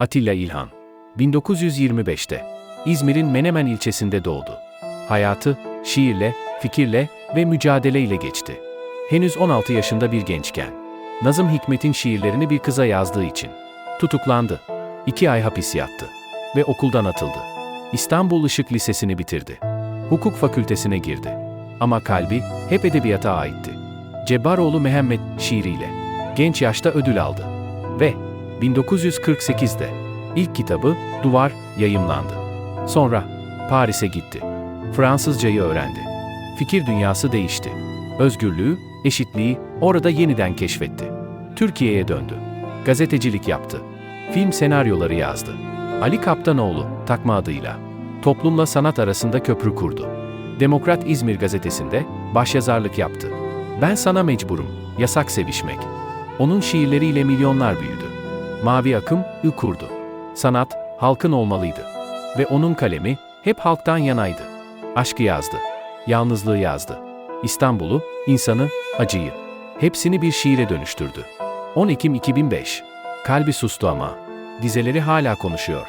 Atilla İlhan 1925'te İzmir'in Menemen ilçesinde doğdu. Hayatı şiirle, fikirle ve mücadeleyle geçti. Henüz 16 yaşında bir gençken Nazım Hikmet'in şiirlerini bir kıza yazdığı için tutuklandı. İki ay hapis yattı ve okuldan atıldı. İstanbul Işık Lisesi'ni bitirdi. Hukuk fakültesine girdi. Ama kalbi hep edebiyata aitti. Cebbaroğlu Mehmet şiiriyle genç yaşta ödül aldı. Ve 1948'de ilk kitabı Duvar yayımlandı. Sonra Paris'e gitti. Fransızcayı öğrendi. Fikir dünyası değişti. Özgürlüğü, eşitliği orada yeniden keşfetti. Türkiye'ye döndü. Gazetecilik yaptı. Film senaryoları yazdı. Ali Kaptanoğlu takma adıyla toplumla sanat arasında köprü kurdu. Demokrat İzmir gazetesinde başyazarlık yaptı. Ben sana mecburum, yasak sevişmek. Onun şiirleriyle milyonlar büyüdü. Mavi akım ü kurdu. Sanat halkın olmalıydı. Ve onun kalemi hep halktan yanaydı. Aşkı yazdı. Yalnızlığı yazdı. İstanbul'u, insanı, acıyı. Hepsini bir şiire dönüştürdü. 10 Ekim 2005. Kalbi sustu ama. Dizeleri hala konuşuyor.